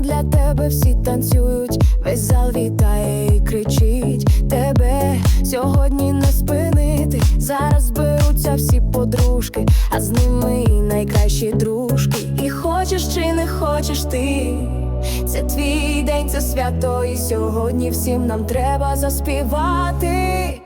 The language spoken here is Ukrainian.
Для тебе всі танцюють? Весь зал вітає і кричить тебе сьогодні не спинити. Зараз беруться всі подружки, а з ними і найкращі дружки. І хочеш чи не хочеш ти? Це твій день, це свято, і сьогодні всім нам треба заспівати.